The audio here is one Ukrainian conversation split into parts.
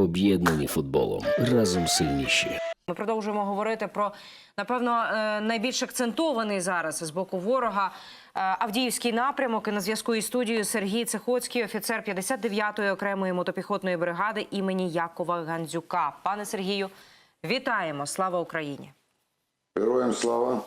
Об'єднані футболом разом сильніші. Ми продовжуємо говорити про напевно е, найбільш акцентований зараз з боку ворога е, Авдіївський напрямок. І на зв'язку із студією Сергій Цехоцький, офіцер 59-ї окремої мотопіхотної бригади імені Якова Гандзюка. Пане Сергію, вітаємо! Слава Україні! Героям слава.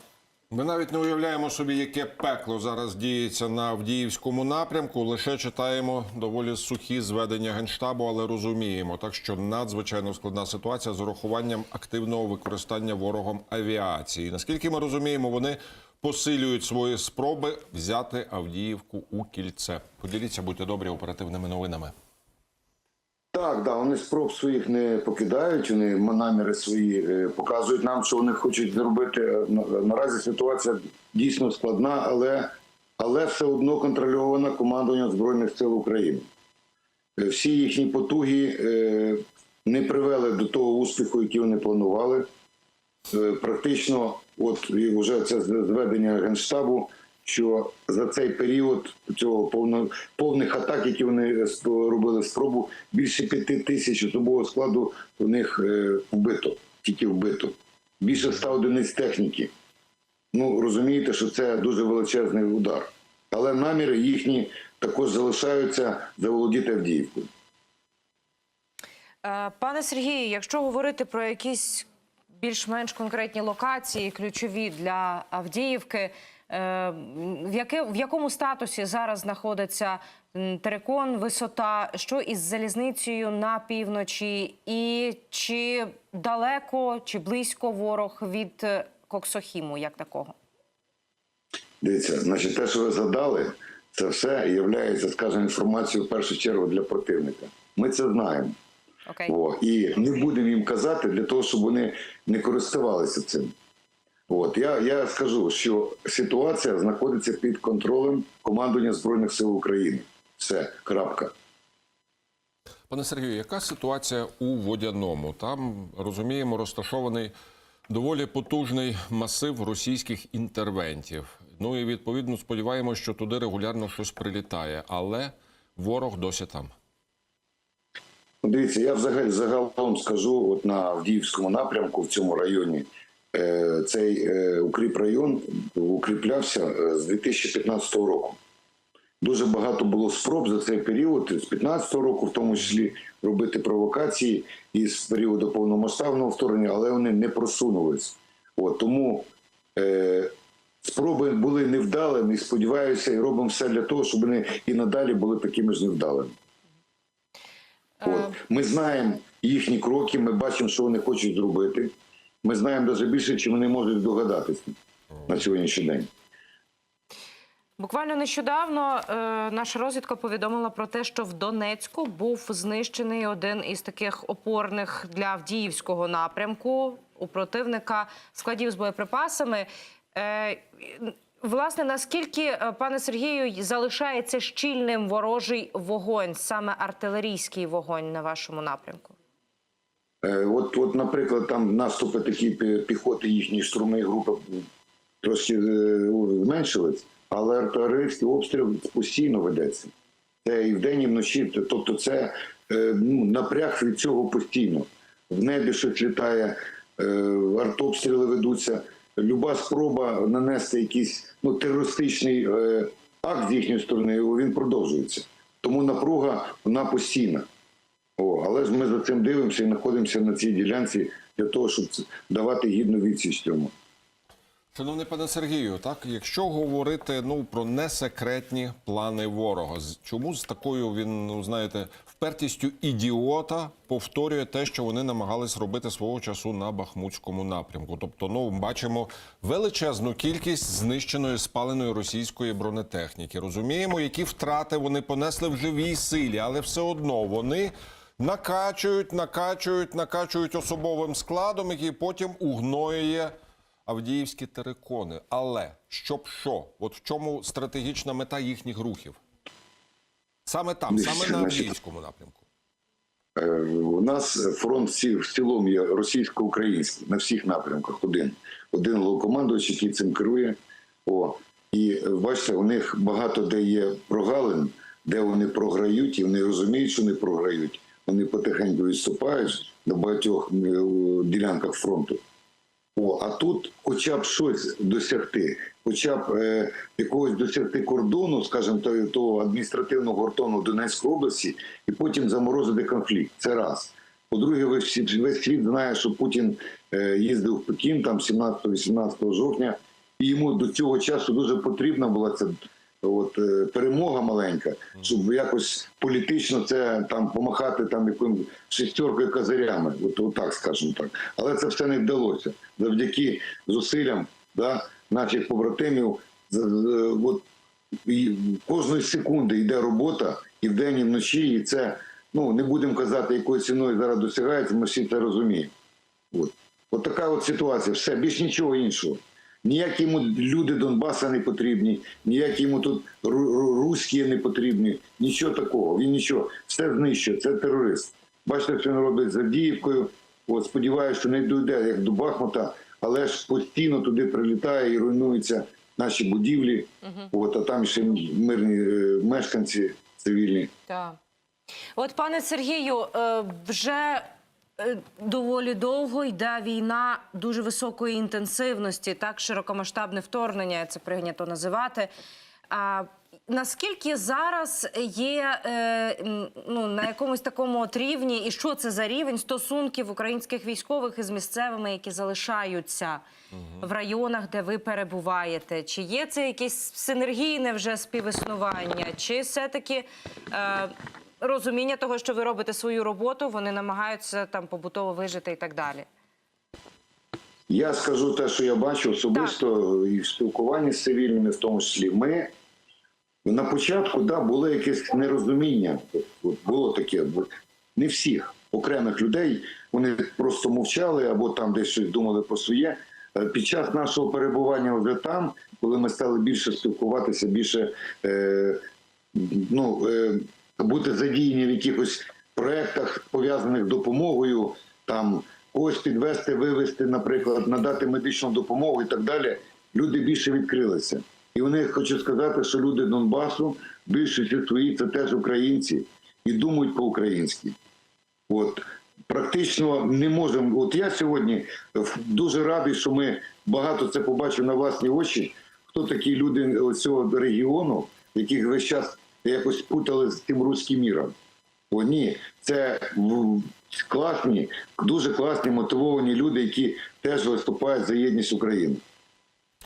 Ми навіть не уявляємо собі, яке пекло зараз діється на Авдіївському напрямку. Лише читаємо доволі сухі зведення генштабу, але розуміємо, так що надзвичайно складна ситуація з урахуванням активного використання ворогом авіації. Наскільки ми розуміємо, вони посилюють свої спроби взяти Авдіївку у кільце. Поділіться, будьте добрі, оперативними новинами. Так, да, вони спроб своїх не покидають, вони наміри свої е, показують нам, що вони хочуть зробити. Е, Наразі ситуація дійсно складна, але, але все одно контрольована командуванням Збройних сил України. Е, Всі їхні потуги не привели до того успіху, який вони планували. Практично, от вже це зведення генштабу, що за цей період цього повно, повних атак, які вони робили спробу, більше п'яти тисяч особового складу у них е, вбито, тільки вбито. Більше ста одиниць техніки. Ну розумієте, що це дуже величезний удар. Але наміри їхні також залишаються заволодіти Авдіївкою. Е, Пане Сергію, якщо говорити про якісь більш-менш конкретні локації, ключові для Авдіївки, в, яке, в якому статусі зараз знаходиться м, Терекон, висота, що із залізницею на півночі, і чи далеко чи близько ворог від е, Коксохіму, як такого? Дивіться, значить, те, що ви задали, це все є, скажімо, інформацією в першу чергу для противника. Ми це знаємо. Окей. О, і не будемо їм казати для того, щоб вони не користувалися цим. От я, я скажу, що ситуація знаходиться під контролем командування Збройних сил України. Все, крапка. Пане Сергію, яка ситуація у водяному? Там розуміємо, розташований доволі потужний масив російських інтервентів. Ну і відповідно сподіваємося, що туди регулярно щось прилітає, але ворог досі там. Ну, Дивіться, я взагалі загалом скажу, от на Авдіївському напрямку в цьому районі цей е, укріп район укріплявся е, з 2015 року. Дуже багато було спроб за цей період, з 2015 року, в тому числі робити провокації із періоду повномасштабного вторгнення, але вони не просунулись. От, тому е, спроби були невдалими і сподіваюся, і робимо все для того, щоб вони і надалі були такими ж невдалими. Е, От. Ми знаємо їхні кроки, ми бачимо, що вони хочуть зробити. Ми знаємо навіть більше, чим вони можуть догадатися на сьогоднішній день. Буквально нещодавно е, наша розвідка повідомила про те, що в Донецьку був знищений один із таких опорних для Авдіївського напрямку у противника складів з боєприпасами. Е, власне, наскільки, е, пане Сергію, залишається щільним ворожий вогонь, саме артилерійський вогонь на вашому напрямку? Е, От, от, наприклад, там наступи такі піхоти, їхні штурмові групи трошки е, зменшились, але артилерійський обстріл постійно ведеться. Це і вдень, і вночі. Тобто, це е, ну, напряг від цього постійно. В небі щось літає, артобстріли ведуться. Люба спроба нанести якийсь ну, терористичний акт з їхньої сторони, він продовжується. Тому напруга вона постійна. О, але ж ми за цим дивимося і знаходимося на цій ділянці для того, щоб давати гідну відсіч цьому. Шановний пане Сергію, так якщо говорити ну про несекретні плани ворога, чому з такою він ну знаєте впертістю ідіота повторює те, що вони намагались робити свого часу на Бахмутському напрямку? Тобто, ну бачимо величезну кількість знищеної спаленої російської бронетехніки. Розуміємо, які втрати вони понесли в живій силі, але все одно вони. Накачують, накачують, накачують особовим складом, який потім угноює Авдіївські терикони. Але щоб що? От в чому стратегічна мета їхніх рухів? Саме там, саме на Авдіївському напрямку. Е, У нас фронт в цілому є російсько-український на всіх напрямках. Один один головкомандувач, який цим керує. О, і е, бачите, у них багато де є прогалин, де вони програють, і вони розуміють, що вони програють. Вони потихеньку відступають на багатьох е, ділянках фронту. О, а тут хоча б щось досягти, хоча б е, якогось досягти кордону, скажімо, того, того адміністративного кордону Донецької області, і потім заморозити конфлікт. Це раз. По-друге, весь, весь світ знає, що Путін е, їздив в Пекін там 17-18 жовтня, і йому до цього часу дуже потрібна була ця от, е, перемога маленька, щоб якось політично це там помахати там яким шестеркою козирями, от, от так скажемо так. Але це все не вдалося. Завдяки зусиллям да, наших побратимів, з- от, і кожної секунди йде робота і вдень, і вночі, і це ну не будемо казати, якою ціною зараз досягається. Ми всі це розуміємо. От. От така от ситуація. Все, більш нічого іншого. Ніякі йому люди Донбаса не потрібні, ніякі йому тут ру- ру- руські не потрібні. Нічого такого. Він нічого. Все знищує. Це терорист. Бачите, що він робить з Авдіївкою. От сподіваюся, що не дійде як до Бахмута, але ж постійно туди прилітає і руйнуються наші будівлі. От, а там ще мирні е, мешканці цивільні. Так. От, пане Сергію, е, вже доволі довго йде війна дуже високої інтенсивності, так широкомасштабне вторгнення, це прийнято називати. А наскільки зараз є е, ну, на якомусь такому от рівні, і що це за рівень стосунків українських військових із місцевими, які залишаються в районах, де ви перебуваєте? Чи є це якесь синергійне вже співіснування, чи все-таки е, розуміння того, що ви робите свою роботу, вони намагаються там побутово вижити і так далі? Я скажу те, що я бачу особисто і в спілкуванні з цивільними, в тому числі. Ми на початку да, було якесь нерозуміння. От, було таке. Не всіх окремих людей вони просто мовчали або там десь щось думали про своє. Е, Під час нашого перебування вже там, коли ми стали більше спілкуватися, більше е, ну, е, бути задіяні в якихось проєктах, пов'язаних з допомогою, там когось підвести, вивести, наприклад, надати медичну допомогу і так далі, люди більше відкрилися. І вони хочу сказати, що люди Донбасу, більшості свої, це теж українці і думають по-українськи. От практично не можемо. От я сьогодні дуже радий, що ми багато це побачив на власні очі. Хто такі люди цього регіону, яких весь час якось путали з тим руським міром? О, ні, це класні, дуже класні мотивовані люди, які теж виступають за єдність України.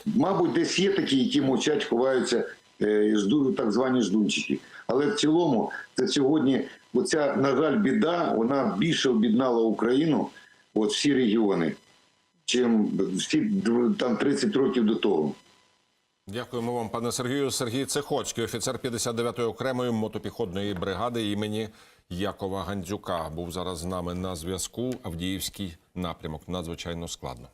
Мабуть, десь є такі, які мовчать, ховаються, е, так звані ждунчики. Але в цілому, це сьогодні, оця, на жаль, біда, вона більше об'єднала Україну, от всі регіони, чим всі там 30 років до того. Дякуємо вам, пане Сергію. Сергій Цехоцький, офіцер 59-ї окремої мотопіходної бригади імені Якова Гандзюка, був зараз з нами на зв'язку. Авдіївський напрямок надзвичайно складно.